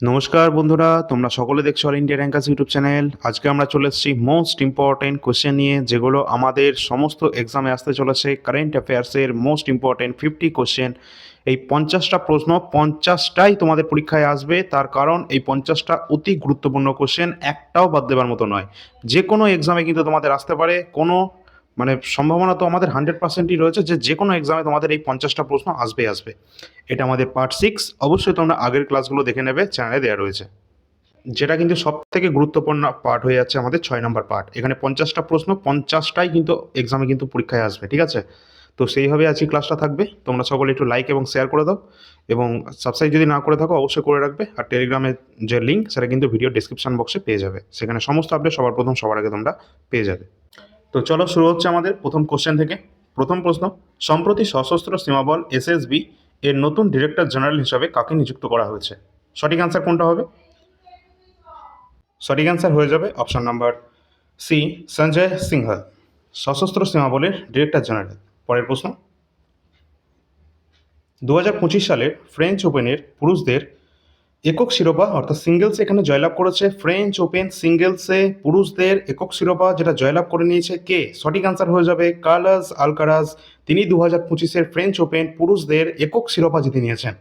নমস্কার বন্ধুরা, তোমরা সকলে দেখছ All India rankers YouTube channel. আজকে আমরা চলে এসেছি মোস্ট ইম্পর্টেন্ট কোশ্চেন নিয়ে, যেগুলো আমাদের সমস্ত এক্সামে আসতে চলেছে। কারেন্ট অ্যাফেয়ার্সের মোস্ট ইম্পর্টেন্ট ফিফটি কোশ্চেন এই পঞ্চাশটা প্রশ্ন পঞ্চাশটাই তোমাদের পরীক্ষায় আসবে। তার কারণ এই পঞ্চাশটা অতি গুরুত্বপূর্ণ কোশ্চেন একটাও বাদ দেওয়ার মতো নয়। যে কোনো এক্সামে কিন্তু তোমাদের আসতে পারে। কোনো মানে সম্ভাবনা তো আমাদের হান্ড্রেড পার্সেন্টই রয়েছে যে যে কোনো এক্সামে তোমাদের এই পঞ্চাশটা প্রশ্ন আসবে আসবে। এটা আমাদের পার্ট সিক্স অবশ্যই তোমরা আগের ক্লাসগুলো দেখে নেবে চ্যানেলে দেওয়া রয়েছে। যেটা কিন্তু সব থেকে গুরুত্বপূর্ণ পার্ট হয়ে যাচ্ছে আমাদের ছয় নম্বর পার্ট এখানে পঞ্চাশটা প্রশ্ন, পঞ্চাশটাই কিন্তু এক্সামে কিন্তু পরীক্ষায় আসবে, ঠিক আছে? তো সেইভাবে আজকে ক্লাসটা থাকবে। তোমরা সকলে একটু লাইক এবং শেয়ার করে দাও এবং সাবস্ক্রাইব যদি না করে থাকো, অবশ্যই করে রাখবে। আর টেলিগ্রামের যে লিঙ্ক সেটা কিন্তু ভিডিও ডিসক্রিপশন বক্সে পেয়ে যাবে। সেখানে সমস্ত আপডেট সবার প্রথম সবার আগে তোমরা পেয়ে যাবে। তো চলো শুরু হচ্ছে আমাদের প্রথম কোশ্চেন থেকে। প্রথম প্রশ্ন, সম্প্রতি সশস্ত্র সীমাবল এসএসবি এর নতুন ডিরেক্টর জেনারেল হিসাবে কাকে নিযুক্ত করা হয়েছে? সঠিক অ্যান্সার কোনটা হবে? সঠিক অ্যান্সার হয়ে যাবে option number C Sanjay Singhal, সশস্ত্র সীমাবলের ডিরেক্টর জেনারেল পরের প্রশ্ন দু সালের ফ্রেঞ্চ ওপেনের পুরুষদের একক শিরোপা, অর্থাৎ সিঙ্গেলস এখানে জয়লাভ করেছে ফ্রেঞ্চ ওপেন সিঙ্গেলসে পুরুষদের একক শিরোপা যেটা জয়লাভ করে নিয়েছে কে? সঠিক আনসার হয়ে যাবে কার্লাস আলকারাজ তিনি দু হাজার পঁচিশের ফ্রেঞ্চ ওপেন পুরুষদের একক শিরোপা জিতে নিয়েছেন।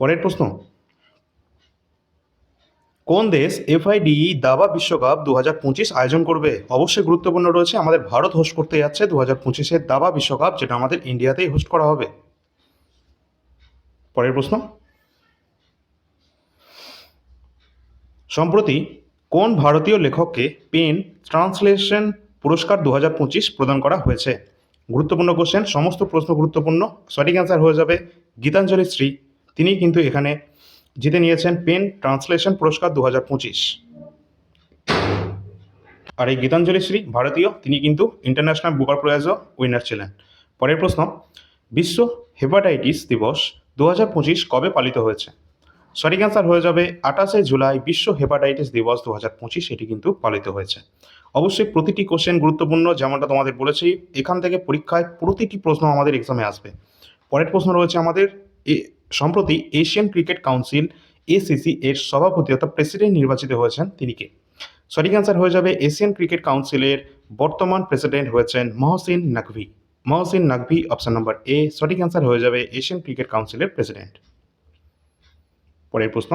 পরের প্রশ্ন। কোন দেশ এফআইডিই দাবা বিশ্বকাপ দু হাজার পঁচিশ আয়োজন করবে? অবশ্যই গুরুত্বপূর্ণ রয়েছে, আমাদের ভারত হোস্ট করতে যাচ্ছে দু হাজার পঁচিশের দাবা বিশ্বকাপ, যেটা আমাদের ইন্ডিয়াতেই হোস্ট করা হবে। পরের প্রশ্ন। সম্প্রতি কোন ভারতীয় লেখককে পেন ট্রান্সলেশন পুরস্কার দু হাজার পঁচিশ প্রদান করা হয়েছে? গুরুত্বপূর্ণ কোশ্চেন সমস্ত প্রশ্ন গুরুত্বপূর্ণ। সঠিক অ্যান্সার হয়ে যাবে গীতাঞ্জলি শ্রী। তিনি কিন্তু এখানে জিতে নিয়েছেন পেন ট্রান্সলেশন পুরস্কার দু হাজার পঁচিশ। আর এই গীতাঞ্জলি শ্রী, ভারতীয়, তিনি কিন্তু ইন্টারন্যাশনাল বুকার প্রাইজও উইনার ছিলেন। পরের প্রশ্ন, বিশ্ব হেপাটাইটিস দিবস দু হাজার পঁচিশ কবে পালিত হয়েছে? সঠিক অ্যান্সার হয়ে যাবে আঠাশে জুলাই বিশ্ব হেপাটাইটিস দিবস দু হাজার পঁচিশ, এটি কিন্তু পালিত হয়েছে। অবশ্যই প্রতিটি কোশ্চেন গুরুত্বপূর্ণ, যেমনটা তোমাদের বলেছি, এখান থেকে পরীক্ষায় প্রতিটি প্রশ্ন আমাদের এক্সামে আসবে। পরের প্রশ্ন রয়েছে আমাদের সম্প্রতি এশিয়ান ক্রিকেট কাউন্সিল এসিসি এর সভাপতি অর্থাৎ প্রেসিডেন্ট নির্বাচিত হয়েছেন তিনি কে? সঠিক অ্যান্সার হয়ে যাবে এশিয়ান ক্রিকেট কাউন্সিলের বর্তমান প্রেসিডেন্ট হয়েছেন Mohsin Naqvi. Mohsin Naqvi option number A সঠিক অ্যান্সার হয়ে যাবে এশিয়ান ক্রিকেট কাউন্সিলের প্রেসিডেন্ট পরের প্রশ্ন।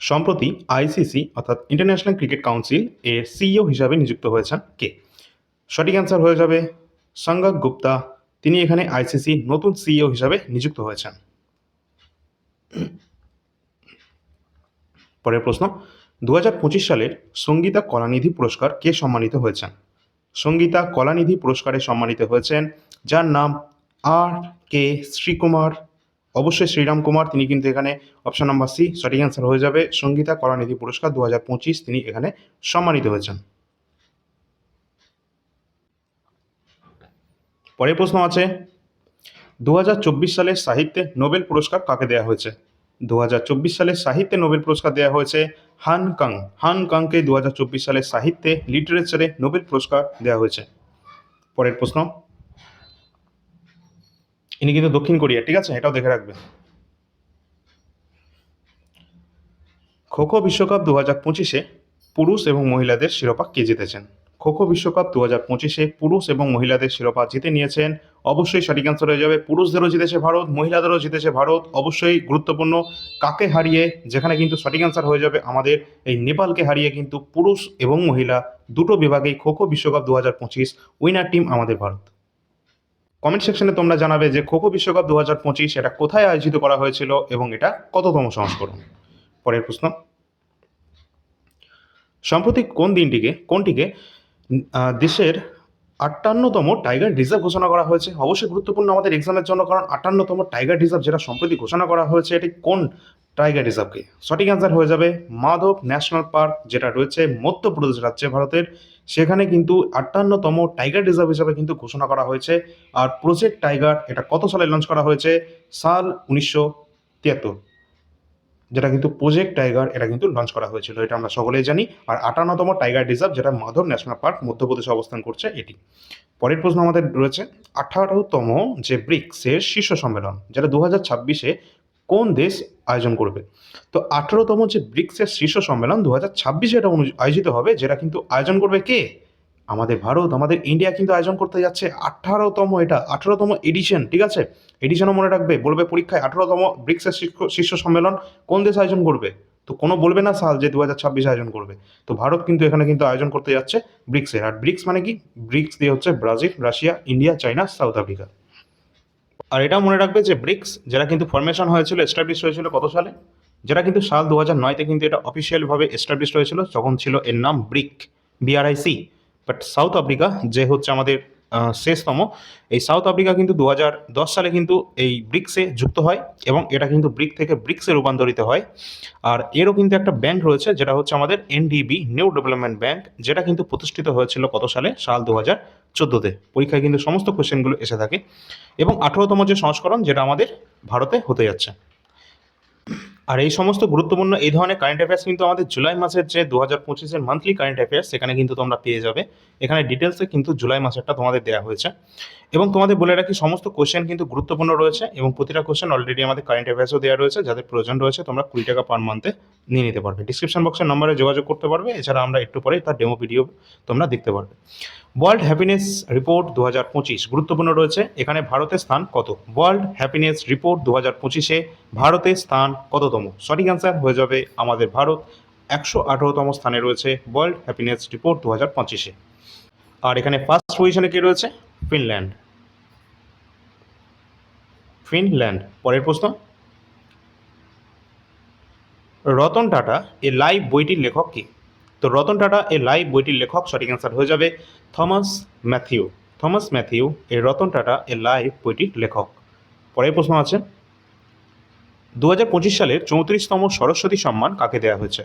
সম্প্রতি আইসিসি অর্থাৎ ইন্টারন্যাশনাল ক্রিকেট কাউন্সিল এর সিইও হিসাবে নিযুক্ত হয়েছেন কে? সঠিক অ্যান্সার হয়ে যাবে সঙ্গক গুপ্তা। তিনি এখানে আইসিসি নতুন সিইও হিসাবে নিযুক্ত হয়েছেন। পরের প্রশ্ন দু হাজার পঁচিশ সালের সঙ্গীতা কলানিধি পুরস্কার কে সম্মানিত হয়েছেন? সঙ্গীতা কলানিধি পুরস্কারে সম্মানিত হয়েছেন, যার নাম আর কে শ্রীকুমার অবশ্যই শ্রীরাম কুমার, তিনি কিন্তু এখানে অপশন নাম্বার সি সঠিক অ্যান্সার হয়ে যাবে। সঙ্গীতা কলানিধি পুরস্কার দু তিনি এখানে সম্মানিত হয়েছেন। পরের প্রশ্ন আছে দু সালের সাহিত্যে নোবেল পুরস্কার কাকে দেওয়া হয়েছে? দু হাজার চব্বিশ সালে সাহিত্যে নোবেল পুরস্কার দেওয়া হয়েছে হান কাং। হান কাংকে দু সালের সাহিত্যে লিটারেচারে নোবেল পুরস্কার দেওয়া হয়েছে। পরের প্রশ্ন ইনি কিন্তু দক্ষিণ কোরিয়া, ঠিক আছে? এটাও দেখে রাখবে খোখো বিশ্বকাপ দু হাজার পঁচিশে পুরুষ এবং মহিলাদের শিরোপা কে জিতেছেন? খোখো বিশ্বকাপ দু হাজার পঁচিশে পুরুষ এবং মহিলাদের শিরোপা জিতে নিয়েছেন। অবশ্যই সঠিক অ্যান্সার হয়ে যাবে। পুরুষদেরও জিতেছে ভারত, মহিলাদেরও জিতেছে ভারত। অবশ্যই গুরুত্বপূর্ণ কাকে হারিয়ে, যেখানে কিন্তু সঠিক অ্যান্সার হয়ে যাবে আমাদের এই নেপালকে হারিয়ে কিন্তু পুরুষ এবং মহিলা দুটো বিভাগেই খোখো বিশ্বকাপ দু হাজার পঁচিশ উইনার টিম আমাদের ভারত। কমেন্ট সেকশনে তোমরা জানাবে যে খোখো বিশ্বকাপ দু হাজার পঁচিশ এটা কোথায় আয়োজিত করা হয়েছিল এবং এটা কততম সংস্করণ? পরের প্রশ্ন। সম্প্রতি কোন দিনটিকে, কোনটিকে দেশের আটান্নতম টাইগার রিজার্ভ ঘোষণা করা হয়েছে? অবশ্যই গুরুত্বপূর্ণ আমাদের এক্সামের জন্য, কারণ আটান্নতম টাইগার রিজার্ভ যেটা সম্প্রতি ঘোষণা করা হয়েছে, এটি কোন টাইগার রিজার্ভকে? সঠিক অ্যান্সার হয়ে যাবে মাধব ন্যাশনাল পার্ক, যেটা রয়েছে মধ্যপ্রদেশ রাজ্যে ভারতের সেখানে কিন্তু আটান্নতম টাইগার রিজার্ভ হিসাবে কিন্তু ঘোষণা করা হয়েছে। আর প্রজেক্ট টাইগার এটা কত সালে লঞ্চ করা হয়েছে? সাল উনিশশো তিয়াত্তর। যেটা কিন্তু প্রজেক্ট টাইগার এটা কিন্তু লঞ্চ করা হয়েছিল, এটা আমরা সকলেই জানি। আর আটান্নতম টাইগার রিজার্ভ যেটা মাধব ন্যাশনাল পার্ক মধ্যপ্রদেশে অবস্থান করছে, এটি। পরের প্রশ্ন আমাদের রয়েছে, আঠারোতম যে ব্রিক্সের শীর্ষ সম্মেলন, যেটা দু হাজার ছাব্বিশে কোন দেশ আয়োজন করবে। তো আঠারোতম যে ব্রিক্সের শীর্ষ সম্মেলন দু হাজার ছাব্বিশে এটা আয়োজিত হবে, যেটা কিন্তু আয়োজন করবে কে? আমাদের ভারত, আমাদের ইন্ডিয়া কিন্তু আয়োজন করতে যাচ্ছে। আঠারোতম এটা, আঠারোতম এডিশন ঠিক আছে? এডিশনও মনে রাখবে, বলবে পরীক্ষায় আঠারোতম ব্রিক্সের শীর্ষ সম্মেলন কোন দেশ আয়োজন করবে? তো কোনো বলবে না সাল যে দু হাজার ছাব্বিশ আয়োজন করবে। তো ভারত কিন্তু এখানে কিন্তু আয়োজন করতে যাচ্ছে ব্রিক্সের। আর ব্রিক্স মানে কি? ব্রিক্স দিয়ে হচ্ছে Brazil, Russia, India, China, South Africa. আর এটা মনে রাখবে যে ব্রিক্স, যারা কিন্তু ফর্মেশন হয়েছিল এস্টাবলিশ হয়েছিল কত সালে? যেটা কিন্তু সাল দু হাজার নয়তে কিন্তু এটা অফিসিয়ালভাবে এস্টাবলিশ হয়েছিল, তখন ছিল এর নাম BRIC B R I C but South Africa যে হচ্ছে আমাদের শেষতম। এই সাউথ আফ্রিকা কিন্তু দু হাজার দশ সালে কিন্তু এই ব্রিক্সে যুক্ত হয় এবং এটা কিন্তু ব্রিক থেকে ব্রিক্সে রূপান্তরিত হয়। আর এরও কিন্তু একটা ব্যাংক রয়েছে যেটা হচ্ছে আমাদের এনডিবি, নিউ ডেভেলপমেন্ট ব্যাংক, যেটা কিন্তু প্রতিষ্ঠিত হয়েছিল কত সালে? সাল দু হাজার চোদ্দোতে। পরীক্ষায় কিন্তু সমস্ত কোশ্চেনগুলো এসে থাকে। এবং আঠেরোতম যে সংস্করণ, যেটা আমাদের ভারতে হতে যাচ্ছে। আর এই সমস্ত গুরুত্বপূর্ণ এই ধরনের কারেন্ট অ্যাফেয়ার্স কিন্তু আমাদের জুলাই মাসের যে দু হাজার পঁচিশের মান্থলি কারেন্ট অ্যাফেয়ার্স সেখানে কিন্তু তোমরা পেয়ে যাবে। এখানে ডিটেলসে কিন্তু জুলাই মাসেরটা তোমাদের দেওয়া হয়েছে। এবং তোমাদের বলে রাখি, সমস্ত কোশ্চেন কিন্তু গুরুত্বপূর্ণ রয়েছে এবং প্রতিটা কোশ্চেন অলরেডি আমাদের কারেন্ট অ্যাফেয়ার্সও দেওয়া রয়েছে। যাদের প্রয়োজন রয়েছে, তোমরা কুড়ি টাকা পার মান্থে নিয়ে নিতে পারবে। ডিসক্রিপশন বক্সের নম্বরে যোগাযোগ করতে পারবে। এছাড়া আমরা একটু পরেই তার ডেমো ভিডিও তোমরা দেখতে পারবে। ওয়ার্ল্ড হ্যাপিনেস রিপোর্ট দু হাজার পঁচিশ গুরুত্বপূর্ণ রয়েছে। এখানে ভারতের স্থান কত? ওয়ার্ল্ড হ্যাপিনেস রিপোর্ট দু হাজার পঁচিশে ভারতের স্থান কততম? সঠিক অ্যান্সার হয়ে যাবে আমাদের ভারত। একশো আঠারোতম স্থানে রয়েছে ওয়ার্ল্ড হ্যাপিনেস রিপোর্ট দু হাজার পঁচিশে। আর এখানে ফার্স্ট পজিশনে কে রয়েছে? ফিনল্যান্ড ফিনল্যান্ড পরের প্রশ্ন। রতন টাটা, এ লাইভ বইটির লেখক কে? তো রতন টাটা এ লাইভ বইটির লেখক সঠিক অ্যান্সার হয়ে যাবে থমাস ম্যাথিউ। থমাস ম্যাথিউ এ রতন টাটা এ লাইভ বইটির লেখক। পরের প্রশ্ন আছে। দু হাজার পঁচিশ সালের চৌত্রিশতম সরস্বতী সম্মান কাকে দেওয়া হয়েছে?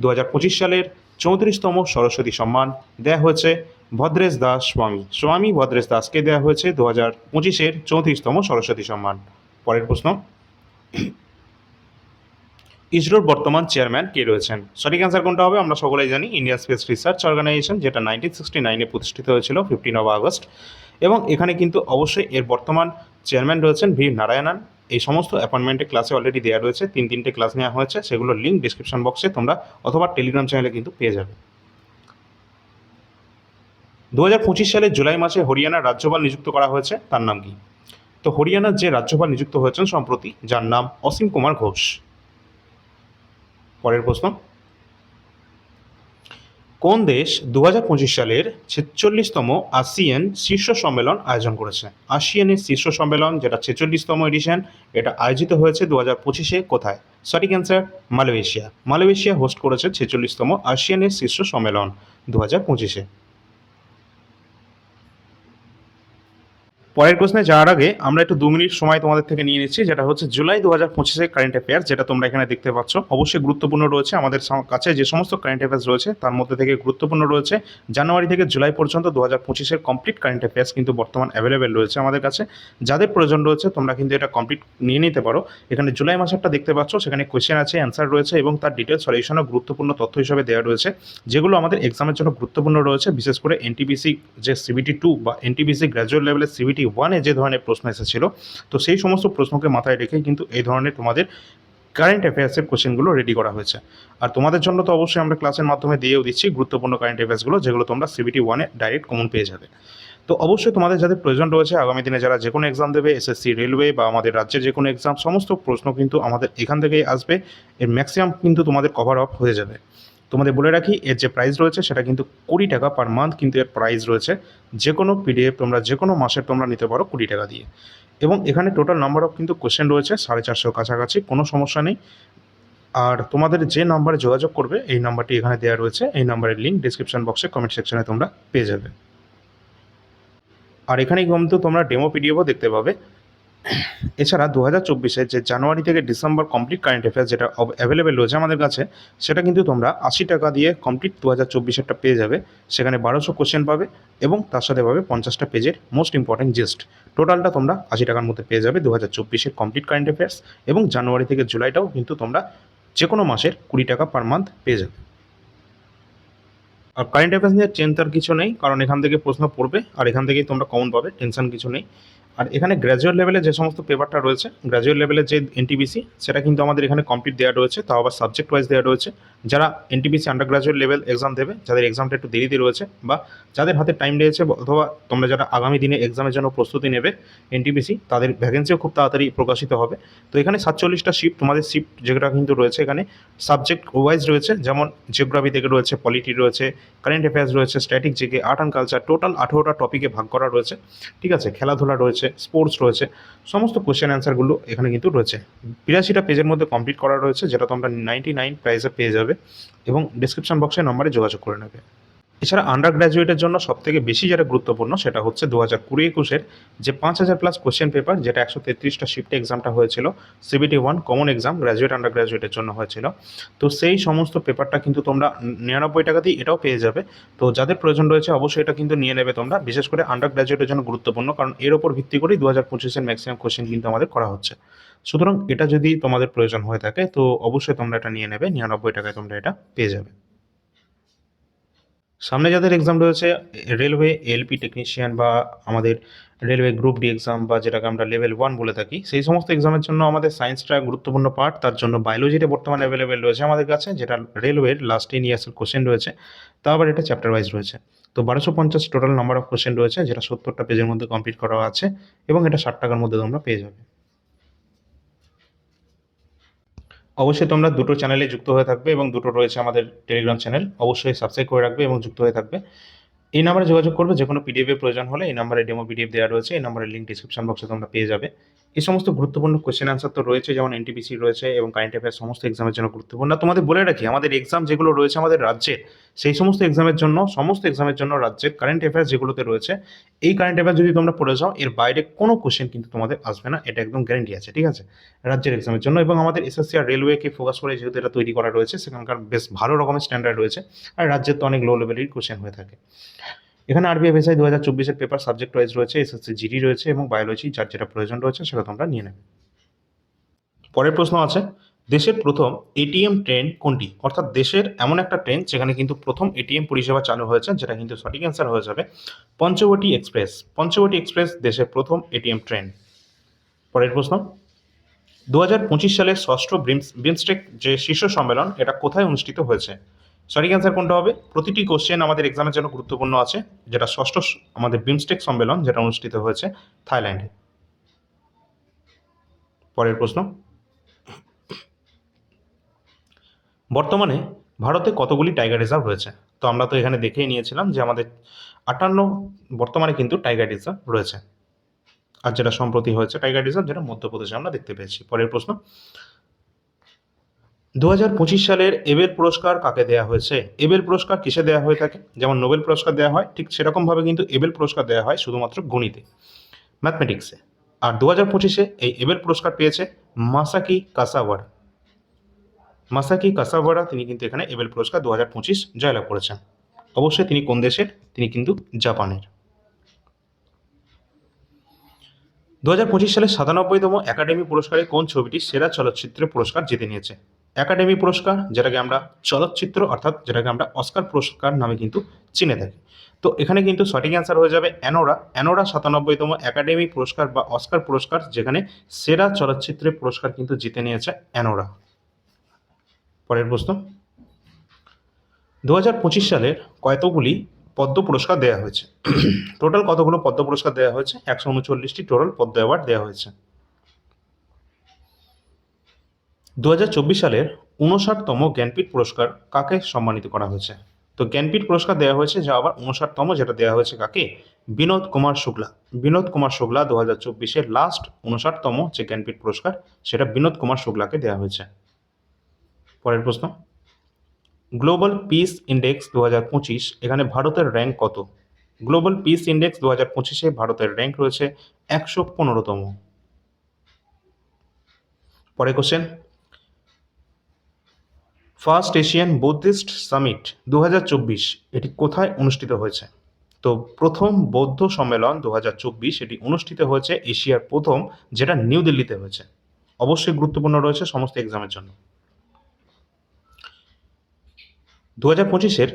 দু হাজার পঁচিশ সালের চৌত্রিশতম সরস্বতী সম্মান দেওয়া হয়েছে ভদ্রেশ দাস স্বামী। স্বামী ভদ্রেশ দাসকে দেওয়া হয়েছে দু হাজার পঁচিশের চৌত্রিশতম সরস্বতী সম্মান। পরের প্রশ্ন। ইসরোর বর্তমান চেয়ারম্যান কে রয়েছেন? সঠিক অ্যান্সার কোনটা হবে? আমরা সকলেই জানি ইন্ডিয়ান স্পেস রিসার্চ অর্গানাইজেশন যেটা নাইনটিন সিক্সটি নাইনে প্রতিষ্ঠিত হয়েছিল ফিফটিন অফ আগস্ট এবং এখানে কিন্তু অবশ্যই এর বর্তমান চেয়ারম্যান রয়েছেন ভি নারায়ণন। এই সমস্ত অ্যাপয়েন্টমেন্টের ক্লাসে অলরেডি দেওয়া রয়েছে, তিন তিনটে ক্লাস নেওয়া হয়েছে সেগুলোর লিঙ্ক ডিসক্রিপশন বক্সে তোমরা অথবা টেলিগ্রাম চ্যানেলে কিন্তু পেয়ে যাবে। দু হাজার পঁচিশ সালের জুলাই মাসে হরিয়ানার রাজ্যপাল নিযুক্ত করা হয়েছে, তার নাম কি? তো হরিয়ানার যে রাজ্যপাল নিযুক্ত হয়েছেন সম্প্রতি, যার নাম অসীম কুমার ঘোষ। পরের প্রশ্ন। কোন দেশ দু হাজার পঁচিশ সালের ছেচল্লিশতম আসিয়ান শীর্ষ সম্মেলন আয়োজন করেছে? আসিয়ানের শীর্ষ সম্মেলন, যেটা ছেচল্লিশতম এডিশন এটা আয়োজিত হয়েছে দু হাজার পঁচিশে কোথায়? সঠিক অ্যান্সার মালয়েশিয়া। মালয়েশিয়া হোস্ট করেছে ছেচল্লিশতম আসিয়ানের শীর্ষ সম্মেলন দু হাজার পঁচিশে। পরের প্রশ্নে যাওয়ার আগে আমরা একটু দু মিনিট সময় তোমাদের থেকে নিয়ে নিচ্ছি, যেটা হচ্ছে জুলাই দু হাজার পঁচিশে কারেন্ট অ্যাফেয়ার যেটা তোমরা এখানে দেখতে পাচ্ছ। অবশ্যই গুরুত্বপূর্ণ রয়েছে, আমাদের কাছে যে সমস্ত কারেন্ট অ্যাফেয়ার্স রয়েছে, তার মধ্যে থেকে গুরুত্বপূর্ণ রয়েছে, জানুয়ারি থেকে জুলাই পর্যন্ত দু হাজার পঁচিশের কমপ্লিট কারেন্ট অ্যাফেয়ার্স কিন্তু বর্তমান অ্যাভেলেবেল রয়েছে আমাদের কাছে। যাদের প্রয়োজন রয়েছে, তোমরা কিন্তু এটা কমপ্লিট নিয়ে নিতে পারো। এখানে জুলাই মাসেরটা দেখতে পাচ্ছ, সেখানে কোয়েশ্চেন আছে অ্যান্সার রয়েছে এবং তার ডিটেলস সলিউশনও গুরুত্বপূর্ণ তথ্য হিসেবে দেওয়া রয়েছে। যেগুলো আমাদের এক্সামের জন্য গুরুত্বপূর্ণ রয়েছে, বিশেষ করে এনটিপিসি যে সিবিটি টু বা এনটিপিসি গ্র্যাজুয়েট লেভেলের সিবিটি ওয়ানে যে ধরনের প্রশ্ন এসেছিল, তো সেই সমস্ত প্রশ্নকে মাথায় রেখেই কিন্তু এই ধরনের তোমাদের কারেন্ট অ্যাফেয়ার্সের কোশ্চেনগুলো রেডি করা হয়েছে। আর তোমাদের জন্য তো অবশ্যই আমরা ক্লাসের মাধ্যমে দিয়েও দিচ্ছি গুরুত্বপূর্ণ কারেন্ট অ্যাফেয়ার্সগুলো যেগুলো তোমরা সিবিটি ওয়ানে ডাইরেক্ট কমন পেয়ে যাবে। তো অবশ্যই তোমাদের যাদের প্রয়োজন রয়েছে, আগামী দিনে যারা যে কোনো এক্সাম দেবে এসএসসি রেলওয়ে বা আমাদের রাজ্যের যে কোনো এক্সাম সমস্ত প্রশ্ন কিন্তু আমাদের এখান থেকেই আসবে। এর ম্যাক্সিমাম কিন্তু তোমাদের কভার আপ হয়ে যাবে। তোমাদের বলে রাখি, এর যে প্রাইস রয়েছে সেটা কিন্তু কুড়ি টাকা পার মান্থ কিন্তু এর প্রাইস রয়েছে। যে কোনো পিডিএফ তোমরা যে কোনো মাসের তোমরা নিতে পারো কুড়ি টাকা দিয়ে। এবং এখানে টোটাল নাম্বার অফ কিন্তু কোশ্চেন রয়েছে, সাড়ে চারশোর কাছাকাছি, কোনো সমস্যা নেই। আর তোমাদের যে নাম্বারে যোগাযোগ করবে, এই নাম্বারটি এখানে দেওয়া রয়েছে, এই নাম্বারের লিঙ্ক ডিসক্রিপশন বক্সে কমেন্ট সেকশনে তোমরা পেয়ে যাবে। আর এখানে কিন্তু তোমরা ডেমো পিডিএফও দেখতে পাবে। এছাড়া দু হাজার চব্বিশে যে জানুয়ারি থেকে ডিসেম্বর কমপ্লিট কারেন্ট অ্যাফেয়ার্স যেটা অ্যাভেলেবেল রয়েছে আমাদের কাছে, সেটা কিন্তু তোমরা আশি টাকা দিয়ে কমপ্লিট দু হাজার চব্বিশেরটা পেয়ে যাবে। সেখানে বারোশো কোশ্চেন পাবে এবং তার সাথে পাবে পঞ্চাশটা পেজের মোস্ট ইম্পর্টেন্ট জেস্ট টোটালটা তোমরা আশি টাকার মধ্যে পেয়ে যাবে দু হাজার চব্বিশের কমপ্লিট কারেন্ট অ্যাফেয়ার্স এবং জানুয়ারি থেকে জুলাইটাও কিন্তু তোমরা যে কোনো মাসের কুড়ি টাকা পার মান্থ পেয়ে যাবে। আর কারেন্ট অ্যাফেয়ার্স নিয়ে চিন্তার কিছু নেই, কারণ এখান থেকে প্রশ্ন পড়বে, আর এখান থেকেই তোমরা কমন পাবে টেনশন কিছু নেই। আর এখানে গ্র্যাজুয়েট লেভেলে যে সমস্ত পেপারটা রয়েছে গ্র্যাজুয়েট লেভেলের যে এনটিবিসি সেটা কিন্তু আমাদের এখানে কমপ্লিট দেওয়া রয়েছে, তাও আবার সাবজেক্ট ওয়াইজ দেওয়া রয়েছে। যারা NTPC under graduate level exam দেবে, যাদের এক্সামটা একটু দেরিতে রয়েছে বা যাদের হাতে টাইম রয়েছে অথবা তোমরা যারা আগামী দিনে এক্সামের জন্য প্রস্তুতি নেবে এনটিবিসি তাদের ভ্যাকেন্সিও খুব তাড়াতাড়ি প্রকাশিত হবে। তো এখানে সাতচল্লিশটা শিফট তোমাদের শিফট যেটা কিন্তু রয়েছে এখানে সাবজেক্ট ওয়াইজ রয়েছে, যেমন জিওগ্রাফি থেকে রয়েছে পলিটি রয়েছে কারেন্ট অ্যাফেয়ার্স রয়েছে static GK art and culture total আঠেরোটা টপিকে ভাগ করা রয়েছে। ঠিক আছে, খেলাধুলা রয়েছে স্পোর্টস রয়েছে, সমস্ত কোয়েশ্চেন অ্যান্সারগুলো এখানে কিন্তু রয়েছে। বিরাশিটা পেজের মধ্যে কমপ্লিট করা রয়েছে, যেটা তোমরা নাইনটি নাইন প্রাইসে পেয়ে যাবে এবং ডিসক্রিপশন বক্সে নম্বরে যোগাযোগ করে নেবে। এছাড়া আন্ডার গ্র্যাজুয়েটের জন্য সবথেকে বেশি যেটা গুরুত্বপূর্ণ সেটা হচ্ছে দু হাজার কুড়ি একুশের যে পাঁচ হাজার প্লাস কোশ্চেন পেপার যেটা একশো তেত্রিশটা শিফটে এক্সামটা হয়েছিল CBT one common exam graduate under গ্র্যাজুয়েটের জন্য হয়েছিল। তো সেই সমস্ত পেপারটা কিন্তু তোমরা নিরানব্বই টাকাতেই এটাও পেয়ে যাবে। তো যাদের প্রয়োজন রয়েছে অবশ্যই এটা কিন্তু নিয়ে নেবে তোমরা, বিশেষ করে আন্ডার গ্র্যাজুয়েটের জন্য গুরুত্বপূর্ণ, কারণ এর ওপর ভিত্তি করেই দু হাজার পঁচিশের ম্যাক্সিমাম কোশ্চেন কিন্তু আমাদের করা হচ্ছে। সুতরাং এটা যদি তোমাদের প্রয়োজন হয়ে থাকে, তো অবশ্যই তোমরা এটা নিয়ে নেবে, নিরানব্বই টাকায় তোমরা এটা পেয়ে যাবে। সামনে যাদের এক্সাম রয়েছে রেলওয়ে এলপি টেকনিশিয়ান বা আমাদের রেলওয়ে গ্রুপ ডি এক্সাম বা যেটাকে আমরা লেভেল ওয়ান বলে থাকি, সেই সমস্ত এক্সামের জন্য আমাদের সায়েন্সটা গুরুত্বপূর্ণ পার্ট তার জন্য বায়োলজিটা বর্তমানে অ্যাভেলেবেল রয়েছে আমাদের কাছে, যেটা রেলওয়ের লাস্ট টেন ইয়ার্সের কোশ্চেন রয়েছে, তা আবার এটা চ্যাপ্টার ওয়াইজ রয়েছে। তো বারোশো পঞ্চাশ টোটাল নাম্বার অফ কোশ্চেন রয়েছে, যেটা সত্তরটা পেজের মধ্যে কমপ্লিট করা আছে, এবং এটা ষাট টাকার মধ্যে তোমরা পেয়ে যাবে। অবশ্যই তোমরা দুটো চ্যানেলে যুক্ত হয়ে থাকবে এবং দুটো রয়েছে আমাদের টেলিগ্রাম চ্যানেল। অবশ্যই সাবস্ক্রাইব করে রাখবে এবং যুক্ত হয়ে থাকবে। এই নাম্বারে যোগাযোগ করবে যে কোনো পিডিএফের প্রয়োজন হলে এই নাম্বারে ডেমো পিডিএফ দেওয়া রয়েছে, এই নাম্বারের লিঙ্ক ডিসক্রিপশন বক্সে তোমরা পেয়ে যাবে। এই সমস্ত গুরুত্বপূর্ণ কোশ্চেন আনসার তো রয়েছে, যেমন এনটিপিসি রয়েছে এবং কারেন্ট অ্যাফেয়ার সমস্ত এক্সামের জন্য গুরুত্বপূর্ণ। তোমাদের বলে রাখি, আমাদের এক্সাম যেগুলো রয়েছে আমাদের রাজ্যের, সেই সমস্ত এক্সামের জন্য, সমস্ত এক্সামের জন্য রাজ্যের কারেন্ট অ্যাফেয়ার্স যেগুলোতে রয়েছে, এই কারেন্ট অ্যাফেয়ার যদি তোমরা পড়ে যাও, এর বাইরে কোনো কোশ্চেন কিন্তু তোমাদের আসবে না, এটা একদম গ্যারেন্টি আছে, ঠিক আছে? রাজ্যের এক্সামের জন্য এবং আমাদের এসএসসি আর রেলওয়েকে ফোকাস করে যেহেতু এটা তৈরি করা রয়েছে, সেখানকার বেশ ভালো রকমের স্ট্যান্ডার্ড রয়েছে, আর রাজ্যের তো অনেক লো লেভেলের কোশ্চেন হয়ে থাকে। এখানে আরবি এফএসআই দু হাজার চব্বিশের পেপার সাবজেক্ট ওয়াইজ রয়েছে এসএসসি জিডি রয়েছে এবং বায়োলজি যার যেটা প্রয়োজন রয়েছে সেটা তোমরা নিয়ে নেবে। পরের প্রশ্ন আছে, দেশের প্রথম এটিএম ট্রেন কোনটি? অর্থাৎ দেশের এমন একটা ট্রেন যেখানে কিন্তু প্রথম এটিএম পরিষেবা চালু হয়েছে, যেটা কিন্তু সঠিক অ্যান্সার হয়ে যাবে, পঞ্চবটি এক্সপ্রেস পঞ্চবটি এক্সপ্রেস দেশের প্রথম এটিএম ট্রেন পরের প্রশ্ন দু সালের ষষ্ঠ ব্রিমস বিমস্টেক যে শীর্ষ সম্মেলন, এটা কোথায় অনুষ্ঠিত হয়েছে? সঠিক অ্যান্সার কোনটা হবে? প্রতিটি কোশ্চেন আমাদের এক্সামের জন্য গুরুত্বপূর্ণ আছে, যেটা ষষ্ঠ আমাদের বিমস্টেক সম্মেলন, যেটা অনুষ্ঠিত হয়েছে থাইল্যান্ডে পরের প্রশ্ন। বর্তমানে ভারতে কতগুলি টাইগার রিজার্ভ রয়েছে? তো আমরা তো এখানে দেখেই নিয়েছিলাম যে আমাদের আটান্ন বর্তমানে কিন্তু টাইগার রিজার্ভ রয়েছে। আর যেটা সম্প্রতি হয়েছে টাইগার রিজার্ভ যেটা মধ্যপ্রদেশে আমরা দেখতে পেয়েছি। পরের প্রশ্ন। দু হাজার পঁচিশ সালের এবেল পুরস্কার কাকে দেওয়া হয়েছে? এবেল পুরস্কার কিসে দেওয়া হয়ে থাকে? যেমন নোবেল পুরস্কার দেওয়া হয়, ঠিক সেরকমভাবে কিন্তু এবেল পুরস্কার দেওয়া হয় শুধুমাত্র গণিতে, ম্যাথমেটিক্সে। আর দু হাজার পঁচিশে এই এবেল পুরস্কার পেয়েছে মাসাকি কাসাওয়াড়া মাসাকি কাসাওয়াড়া তিনি কিন্তু এখানে এবেল পুরস্কার দু হাজার পঁচিশ জয়লাভ করেছেন। অবশ্যই তিনি কোন দেশের? তিনি কিন্তু জাপানের। দু হাজার পঁচিশ সালের সাতানব্বইতম একাডেমি পুরস্কারে কোন ছবিটি সেরা চলচ্চিত্র পুরস্কার জিতে নিয়েছে? একাডেমি পুরস্কার, যেটাকে আমরা চলচ্চিত্র অর্থাৎ যেটাকে আমরা অস্কার পুরস্কার নামে কিন্তু চিনে থাকি। তো এখানে কিন্তু সঠিক অ্যান্সার হয়ে যাবে অ্যানোরা অ্যানোরা সাতানব্বইতম একাডেমি পুরস্কার বা অস্কার পুরস্কার, যেখানে সেরা চলচ্চিত্রের পুরস্কার কিন্তু জিতে নিয়েছে অ্যানোরা পরের প্রশ্ন। দু হাজার পঁচিশ সালের কতগুলি পদ্ম পুরস্কার দেওয়া হয়েছে? টোটাল কতগুলো পদ্ম পুরস্কার দেওয়া হয়েছে? একশো উনচল্লিশটি টোটাল পদ্ম অ্যাওয়ার্ড দেওয়া হয়েছে। দু হাজার চব্বিশ সালের উনষাটতম জ্ঞানপীঠ পুরস্কার কাকে সম্মানিত করা হয়েছে? তো জ্ঞানপীঠ পুরস্কার দেওয়া হয়েছে, যা আবার উনষাটতম যেটা দেওয়া হয়েছে কাকে? বিনোদ কুমার শুক্লা। বিনোদ কুমার শুক্লা দু হাজার চব্বিশের লাস্ট উনষাটতম যে জ্ঞানপীঠ পুরস্কার, সেটা বিনোদ কুমার শুক্লাকে দেওয়া হয়েছে। পরের প্রশ্ন। গ্লোবাল পিস ইন্ডেক্স দু হাজার পঁচিশ, এখানে ভারতের র্যাঙ্ক কত? গ্লোবাল পিস ইন্ডেক্স দু হাজার পঁচিশে ভারতের র্যাঙ্ক রয়েছে একশো পনেরোতম। পরে question first Asian Buddhist summit দু হাজার চব্বিশ এটি কোথায় অনুষ্ঠিত হয়েছে? তো প্রথম বৌদ্ধ সম্মেলন দু হাজার চব্বিশ এটি অনুষ্ঠিত হয়েছে এশিয়ার প্রথম, যেটা নিউ দিল্লিতে হয়েছে। অবশ্যই গুরুত্বপূর্ণ রয়েছে সমস্ত এক্সামের জন্য। দু হাজার পঁচিশের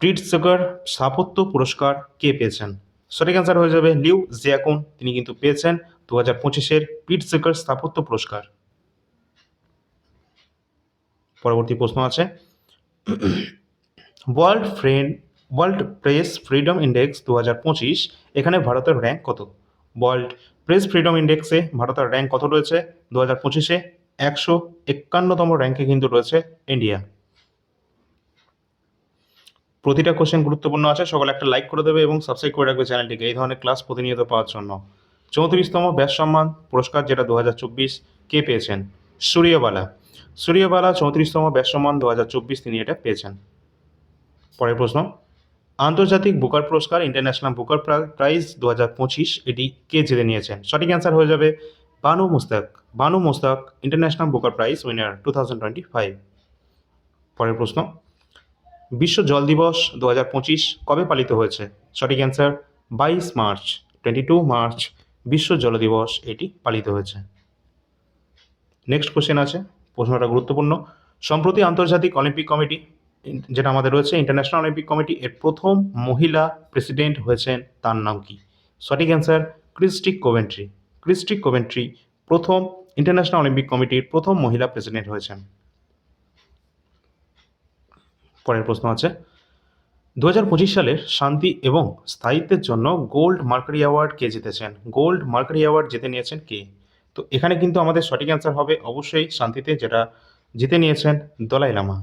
প্রিটসগার স্থাপত্য পুরস্কার কে পেয়েছেন? সঠিক অ্যান্সার হয়ে যাবে লিউ জিয়াকুন। তিনি কিন্তু পেয়েছেন। দু হাজার পঁচিশের পিট সেকার স্থাপত্য পুরস্কার। পরবর্তী প্রশ্ন আছে। World friend world press freedom index দু হাজার পঁচিশ, এখানে ভারতের র্যাঙ্ক কত? ওয়ার্ল্ড প্রেস ফ্রিডম ইন্ডেক্সে ভারতের র্যাঙ্ক কত রয়েছে? দু হাজার পঁচিশে একশো একান্নতম র্যাঙ্কে কিন্তু রয়েছে ইন্ডিয়া প্রতিটা কোশ্চেন গুরুত্বপূর্ণ আছে, সকলে একটা লাইক করে দেবে এবং সাবস্ক্রাইব করে রাখবে চ্যানেলটিকে এই ধরনের ক্লাস প্রতিনিয়ত পাওয়ার জন্য। চৌত্রিশতম ব্যাস সম্মান পুরস্কার, যেটা দু হাজার চব্বিশ কে পেয়েছেন? সূর্যবালা। সূর্যবালা চৌত্রিশতম ব্যাস সম্মান দু হাজার চব্বিশ তিনি এটা পেয়েছেন। পরের প্রশ্ন, আন্তর্জাতিক বুকার পুরস্কার, ইন্টারন্যাশনাল বুকার প্রা- প্রাইজ দু হাজার পঁচিশ, এটি কে জিতে নিয়েছেন? সঠিক অ্যান্সার হয়ে যাবে Banu Mushtaq. Banu Mushtaq, International Booker prize winner two thousand twenty five পরের প্রশ্ন, বিশ্ব জল দিবস দু হাজার পঁচিশ কবে পালিত হয়েছে? সঠিক অ্যান্সার, বাইশ মার্চ, টোয়েন্টি টু মার্চ, বিশ্ব জল দিবস এটি পালিত হয়েছে। নেক্সট কোশ্চেন আছে। প্রশ্নটা গুরুত্বপূর্ণ। সম্প্রতি আন্তর্জাতিক অলিম্পিক কমিটি যেটা আমাদের রয়েছে ইন্টারন্যাশনাল অলিম্পিক কমিটি এর প্রথম মহিলা প্রেসিডেন্ট হয়েছেন তার নাম কি? সঠিক answer Kirsty Coventry Kirsty Coventry প্রথম ইন্টারন্যাশনাল অলিম্পিক কমিটির প্রথম মহিলা প্রেসিডেন্ট হয়েছেন। পরের প্রশ্ন আছে। দু হাজার পঁচিশ সালের শান্তি এবং স্থায়িত্বের জন্য গোল্ড মার্কারি অ্যাওয়ার্ড কে জিতেছেন? গোল্ড মার্কারি অ্যাওয়ার্ড জিতে নিয়েছেন কে? তো এখানে কিন্তু আমাদের সঠিক অ্যান্সার হবে অবশ্যই শান্তিতে, যেটা জিতে নিয়েছেন দলাই লামা।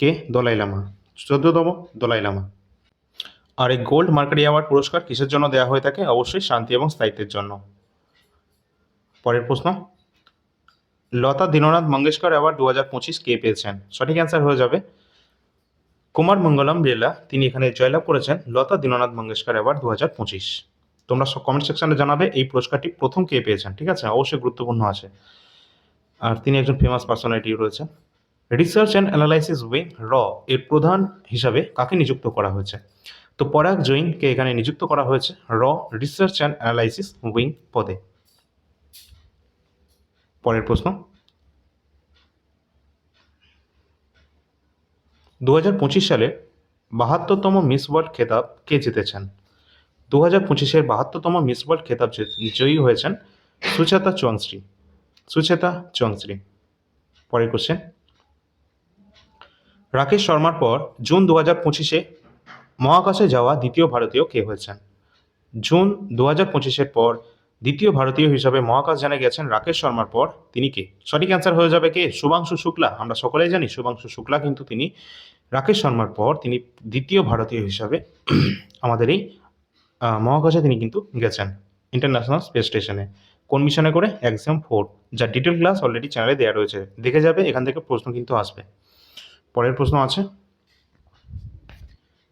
কে? দলাই লামা। চোদ্দতম দলাই লামা। আর এই গোল্ড মার্কারি অ্যাওয়ার্ড পুরস্কার কিসের জন্য দেওয়া হয়ে থাকে? অবশ্যই শান্তি এবং স্থায়িত্বের জন্য। পরের প্রশ্ন। লতা দীননাথ মঙ্গেশকর অ্যাওয়ার্ড দু হাজার পঁচিশ কে পেয়েছেন? সঠিক অ্যান্সার হয়ে যাবে কুমার মঙ্গলম বিড়লা। তিনি এখানে জয়লাভ করেছেন লতা দীননাথ মঙ্গেশকর অ্যাওয়ার্ড দু হাজার পঁচিশ। তোমরা সব কমেন্ট সেকশনে জানাবে এই পুরস্কারটি প্রথম কে পেয়েছেন, ঠিক আছে? অবশ্যই গুরুত্বপূর্ণ আছে। আর তিনি একজন ফেমাস পার্সোনালিটি রয়েছেন। রিসার্চ অ্যান্ড অ্যানালাইসিস উইং র এর প্রধান হিসাবে কাকে নিযুক্ত করা হয়েছে? তো পরাগ জৈনকে এখানে নিযুক্ত করা হয়েছে র রিসার্চ অ্যান্ড অ্যানালাইসিস উইং পদে। পরের প্রশ্ন। দু হাজার পঁচিশ সালে বাহাত্তরতম মিস ওয়ার্ল্ড খেতাব কে জিতেছেন? দু হাজার পঁচিশের বাহাত্তরতম মিস ওয়ার্ল্ড খেতাব জয়ী হয়েছেন সুচেতা চুয়াংশ্রী সুচেতা চুয়াংশ্রী পরের কোশ্চেন রাকেশ শর্মার পর জুন দু হাজার পঁচিশে মহাকাশে যাওয়া দ্বিতীয় ভারতীয় কে হয়েছেন? জুন দু হাজার পঁচিশের পর দ্বিতীয় ভারতীয় হিসাবে মহাকাশযানে গেছেন রাকেশ শর্মার পর তিনি কে? সঠিক অ্যান্সার হয়ে যাবে কে? শুভাংশু শুক্লা। আমরা সকলেই জানি শুভাংশু শুক্লা কিন্তু তিনি রাকেশ শর্মার পর তিনি দ্বিতীয় ভারতীয় হিসাবে আমাদের এই মহাকাশে তিনি কিন্তু গেছেন ইন্টারন্যাশনাল স্পেস স্টেশনে কোন মিশনে করে? এক্সাম ফোর যার ডিটেল ক্লাস অলরেডি চ্যানেলে দেওয়া রয়েছে। দেখে যাবে, এখান থেকে প্রশ্ন কিন্তু আসবে। পরের প্রশ্ন আছে।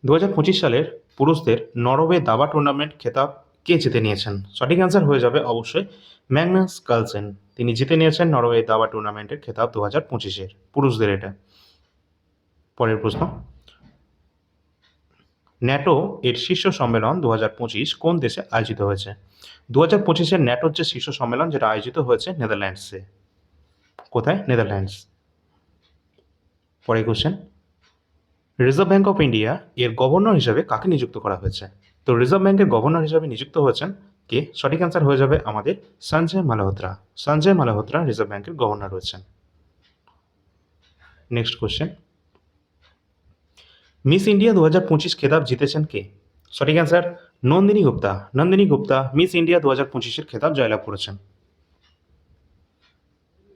দু হাজার পঁচিশ সালের পুরুষদের নরওয়ে দাবা টুর্নামেন্ট খেতাব কে জিতে নিয়েছেন? সঠিক অ্যান্সার হয়ে যাবে অবশ্যই ম্যাগনাস কালসেন। তিনি জিতে নিয়েছেন নরওয়ে দাবা টুর্নামেন্টের খেতাব দু হাজার পঁচিশের পুরুষদের এটা। পরের প্রশ্ন। ন্যাটো এর শীর্ষ সম্মেলন দু হাজার পঁচিশ কোন দেশে আয়োজিত হয়েছে? দু হাজার পঁচিশের ন্যাটোর যে শীর্ষ সম্মেলন যেটা আয়োজিত হয়েছে নেদারল্যান্ডসে। কোথায়? নেদারল্যান্ডস। পরে question Reserve Bank of India এর গভর্নর হিসাবে কাকে নিযুক্ত করা হয়েছে? তো রিজার্ভ ব্যাঙ্কের গভর্নর হিসাবে নিযুক্ত হয়েছেন কে? সঠিক অ্যান্সার হয়ে যাবে আমাদের সঞ্জয় মালহোত্রা। সঞ্জয় মালহোত্রা রিজার্ভ ব্যাঙ্কের গভর্নর রয়েছেন। নেক্সট কোশ্চেন মিস ইন্ডিয়া দু হাজার পঁচিশ খেতাব জিতেছেন কে? সঠিক answer Nandini Gupta. Nandini Gupta Miss India দু হাজার পঁচিশের খেতাব জয়লাভ করেছেন।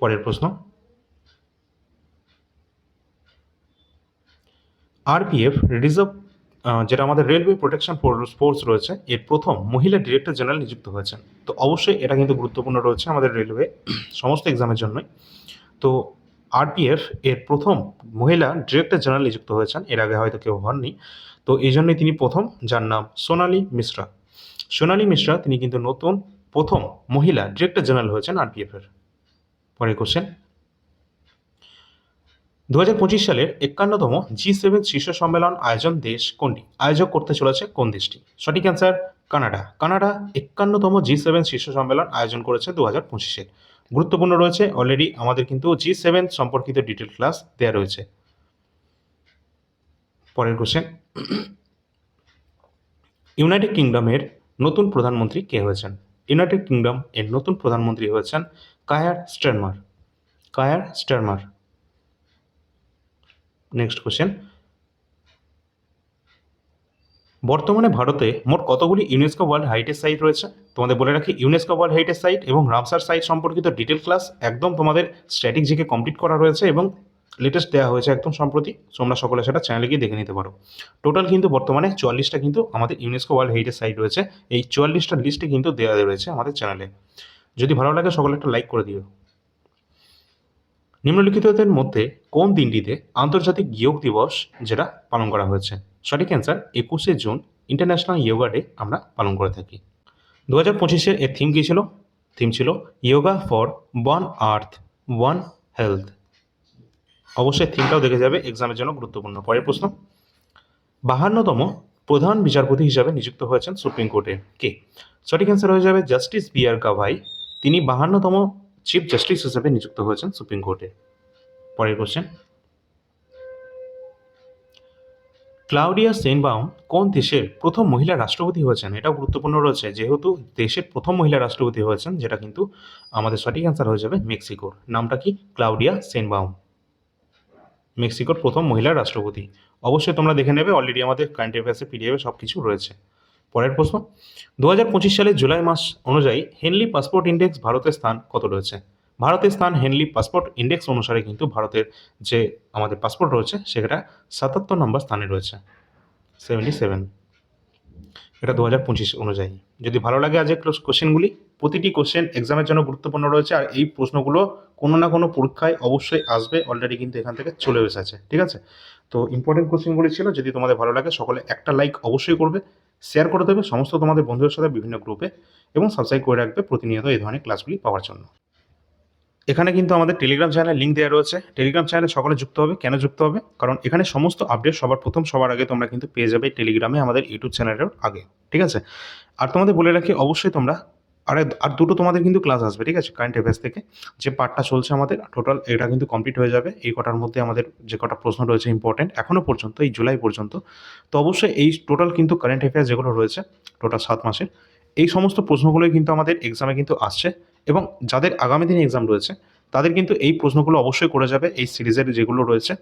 পরের প্রশ্ন। আরপিএফ রিজার্ভ যেটা আমাদের রেলওয়ে প্রোটেকশন ফোর্স রয়েছে, এর প্রথম মহিলা ডিরেক্টর জেনারেল নিযুক্ত হয়েছেন। তো অবশ্যই এটা কিন্তু গুরুত্বপূর্ণ রয়েছে আমাদের রেলওয়ে সমস্ত এক্সামের জন্যই। তো আরপিএফ এর প্রথম মহিলা ডিরেক্টর জেনারেল নিযুক্ত হয়েছেন। এর আগে হয়তো কেউ হননি। তো এই জন্যই তিনি প্রথম, যার নাম সোনালী মিশ্রা। সোনালী মিশ্রা তিনি কিন্তু নতুন প্রথম মহিলা ডিরেক্টর জেনারেল হয়েছেন আরপিএফের পরের কোশ্চেন দু হাজার পঁচিশ সালের একান্নতম জি সেভেন শীর্ষ সম্মেলন আয়োজন দেশ কোনটি? আয়োজক করতে চলেছে কোন দেশটি? সঠিক অ্যান্সার কানাডা। কানাডা একান্নতম জি সেভেন শীর্ষ সম্মেলন আয়োজন করেছে দু হাজার পঁচিশে। গুরুত্বপূর্ণ রয়েছে। অলরেডি আমাদের কিন্তু জি সেভেন সম্পর্কিত ডিটেল ক্লাস দেওয়া রয়েছে। পরের কোশ্চেন ইউনাইটেড কিংডমের নতুন প্রধানমন্ত্রী কে হয়েছেন? ইউনাইটেড কিংডম এর নতুন প্রধানমন্ত্রী হয়েছেন Keir Starmer Keir Starmer next question বর্তমানে ভারতে মোট কতগুলি ইউনেস্কো ওয়ার্ল্ড হাইটেজ সাইট রয়েছে? তোমাদের বলে রাখি ইউনেস্কো ওয়ার্ল্ড হাইটেজ সাইট এবং রামসার সাইট সম্পর্কিত ডিটেল ক্লাস একদম তোমাদের স্ট্যাটিক জিকে কমপ্লিট করা রয়েছে এবং লেটেস্ট দেওয়া হয়েছে একদম সম্প্রতি। তোমরা সকলে সেটা চ্যানেলে গিয়ে দেখে নিতে পারো। টোটাল কিন্তু বর্তমানে চুয়াল্লিশটা কিন্তু আমাদের ইউনেস্কো ওয়ার্ল্ড হেরিটেজ সাইট রয়েছে। এই চুয়াল্লিশটা লিস্টে কিন্তু দেওয়া রয়েছে আমাদের চ্যানেলে যদি ভালো লাগে, সকলে একটা লাইক করে দিও। নিম্নলিখিতদের মধ্যে কোন দিনটিতে আন্তর্জাতিক যোগ দিবস যেটা পালন করা হয়েছে? সঠিক অ্যান্সার একুশে জুন ইন্টারন্যাশনাল যোগা ডে আমরা পালন করে থাকি। দু হাজার পঁচিশের এর থিম কী ছিল? থিম ছিল yoga for one earth one health অবশ্যই থিমটাও দেখে যাবে এক্সামের জন্য গুরুত্বপূর্ণ। পরের প্রশ্ন। বাহান্নতম প্রধান বিচারপতি হিসাবে নিযুক্ত হয়েছেন সুপ্রিম কোর্টে। কে? সঠিক অ্যান্সার হয়ে যাবে জাস্টিস বি আর গাভাই তিনি বাহান্নতম চিফ জাস্টিস হিসেবে নিযুক্ত হয়েছেন সুপ্রিম কোর্টে পরের কোশ্চেন ক্লাউডিয়া সেনবাউম কোন দেশের প্রথম মহিলা রাষ্ট্রপতি হয়েছেন? এটাও গুরুত্বপূর্ণ রয়েছে, যেহেতু দেশের প্রথম মহিলা রাষ্ট্রপতি হয়েছেন, যেটা কিন্তু আমাদের সঠিক অ্যান্সার হয়ে যাবে মেক্সিকোর। নামটা কি? ক্লাউডিয়া সেনবাউম মেক্সিকোর প্রথম মহিলা রাষ্ট্রপতি। অবশ্যই তোমরা দেখে নেবে অলরেডি আমাদের কারেন্ট অ্যাফেয়ার্সে পিডিএফে সব কিছু রয়েছে। পরের প্রশ্ন দু হাজার পঁচিশ সালের জুলাই মাস অনুযায়ী হেনলি পাসপোর্ট ইন্ডেক্স ভারতের স্থান কত রয়েছে? ভারতের স্থান হেনলি পাসপোর্ট ইন্ডেক্স অনুসারে কিন্তু ভারতের যে আমাদের পাসপোর্ট রয়েছে, সেটা সাতাত্তর নম্বর স্থানে রয়েছে। সেভেন্টি সেভেন এটা দু হাজার পঁচিশ অনুযায়ী। যদি ভালো লাগে আজকের কোশ্চেনগুলি প্রতিটি কোশ্চেন এক্সামের জন্য গুরুত্বপূর্ণ রয়েছে, আর এই প্রশ্নগুলো কোনো না কোনো পরীক্ষায় অবশ্যই আসবে অলরেডি কিন্তু এখান থেকে চলে এসেছে, ঠিক আছে? তো ইম্পর্টেন্ট কোশ্চেনগুলি ছিল, যদি তোমাদের ভালো লাগে, সকলে একটা লাইক অবশ্যই করবে। শেয়ার করে দেবে, সমস্ত তোমাদের বন্ধুদের সাথে বিভিন্ন গ্রুপে এবং সাবস্ক্রাইব করে রাখবে প্রতিনিয়ত এই ধরনের ক্লাসগুলি পাওয়ার জন্য। এখানে কিন্তু আমাদের টেলিগ্রাম চ্যানেলের লিঙ্ক দেওয়া রয়েছে। টেলিগ্রাম চ্যানেলে সকলে যুক্ত হবে। কেন যুক্ত হবে? কারণ এখানে সমস্ত আপডেট সবার প্রথম সবার আগে তোমরা কিন্তু পেয়ে যাবে টেলিগ্রামে আমাদের ইউটিউব চ্যানেলের আগে। ঠিক আছে? আর তোমাদের বলে রাখি, অবশ্যই তোমরা আর আর দুটো তোমাদের কিন্তু ক্লাস আসবে, ঠিক আছে? কারেন্ট অ্যাফেয়ার্স থেকে। যে পার্টটা চলছে আমাদের টোটাল এটা কিন্তু কমপ্লিট হয়ে যাবে। এই কটার মধ্যে আমাদের যে কটা প্রশ্ন রয়েছে ইম্পর্টেন্ট এখনও পর্যন্ত, এই জুলাই পর্যন্ত। তো অবশ্যই এই টোটাল কিন্তু কারেন্ট অ্যাফেয়ার্স যেগুলো রয়েছে টোটাল সাত মাসের, এই সমস্ত প্রশ্নগুলোই কিন্তু আমাদের এক্সামে কিন্তু আসছে। এবং যাদের আগামী দিনে এক্সাম রয়েছে, তাদের কিন্তু এই প্রশ্নগুলো অবশ্যই করে যাবে, এই সিরিজের যেগুলো রয়েছে।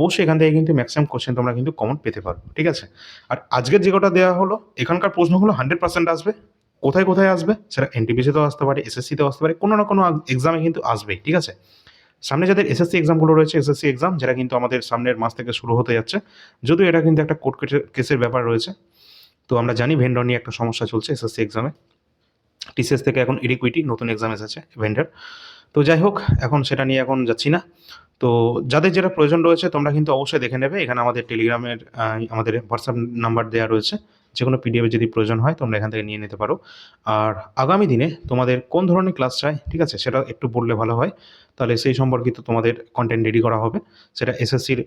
অবশ্যই এখান থেকে কিন্তু ম্যাক্সিমাম কোশ্চেন তোমরা কিন্তু কমন পেতে পারো, ঠিক আছে? আর আজকের যে কটা দেওয়া হলো, এখানকার প্রশ্নগুলো হান্ড্রেড পার্সেন্ট আসবে। কোথায় কোথায় আসবে? সেটা এনটিপিসিতেও আসতে পারে এসএসসিতেও আসতে পারে, কোনো না কোনো এক্সামে কিন্তু আসবেই, ঠিক আছে? সামনে যাদের এসএসসি এক্সামগুলো রয়েছে এসএসসি এক্সাম যেটা কিন্তু আমাদের সামনের মাস থেকে শুরু হতে যাচ্ছে, যদিও এটা কিন্তু একটা কোর্ট কেসের ব্যাপার রয়েছে, তো আমরা জানি ভেন্ডর নিয়ে একটা সমস্যা চলছে এসএসসি এক্সামে টিসিএস থেকে এখন ইডিকুইটি নতুন এক্সাম এসেছে ভেন্ডার তো যাই হোক, এখন সেটা নিয়ে এখন যাচ্ছি না। তো যাদের যেটা প্রয়োজন রয়েছে, তোমরা কিন্তু অবশ্যই দেখে নেবে, এখানে আমাদের টেলিগ্রামের আমাদের হোয়াটসঅ্যাপ নাম্বার দেওয়া রয়েছে। যে কোনো পিডিএফ যদি প্রয়োজন হয়, তোমরা এখান থেকে নিয়ে নিতে পারো। আর আগামী দিনে তোমাদের কোন ধরনের ক্লাস চাই, ঠিক আছে? সেটা একটু বললে ভালো হয়। তাহলে সেই সম্পর্কিত তোমাদের কন্টেন্ট রেডি করা হবে। সেটা এসএসসির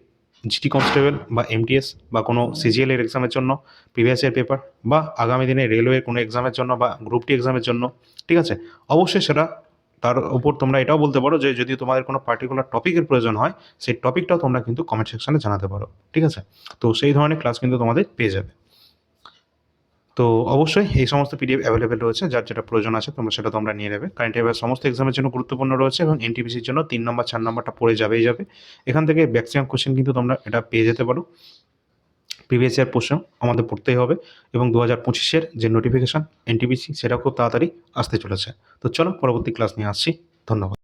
জিটি কনস্টেবল বা এমটিএস বা কোনো সিজিএল এর এক্সামের জন্য প্রিভিয়াস ইয়ার পেপার বা আগামী দিনে রেলওয়ের কোনো এক্সামের জন্য বা গ্রুপ ডি এক্সামের জন্য, ঠিক আছে? অবশ্যই সেটা তার উপর তোমরা এটাও বলতে পারো যে যদি তোমাদের কোনো পার্টিকুলার টপিকের প্রয়োজন হয়, সেই টপিকটাও তোমরা কিন্তু কমেন্ট সেকশনে জানাতে পারো, ঠিক আছে? তো সেই ধরনের ক্লাস কিন্তু তোমাদের পেয়ে যাবে। তো অবশ্যই এই সমস্ত পিডিএফ অ্যাভেলেবেল রয়েছে, যার যেটা প্রয়োজন আছে তোমরা সেটা তোমরা নিয়ে নেবে। কারেন্ট অ্যাফেয়ার সমস্ত এক্সামের জন্য গুরুত্বপূর্ণ রয়েছে এবং এনটিপিসির জন্য তিন নম্বর, চার নম্বরটা পড়ে যাবেই যাবে। এখান থেকে ম্যাক্সিমাম কোশ্চেন কিন্তু তোমরা এটা পেয়ে যেতে পারো। প্রিভিয়াস ইয়ার প্রশ্ন আমাদের পড়তেই হবে এবং দু হাজার পঁচিশের যে নোটিফিকেশান এনটিপিসি সেটা খুব তাড়াতাড়ি আসতে চলেছে। তো চলো পরবর্তী ক্লাস নিয়ে আসছি। ধন্যবাদ।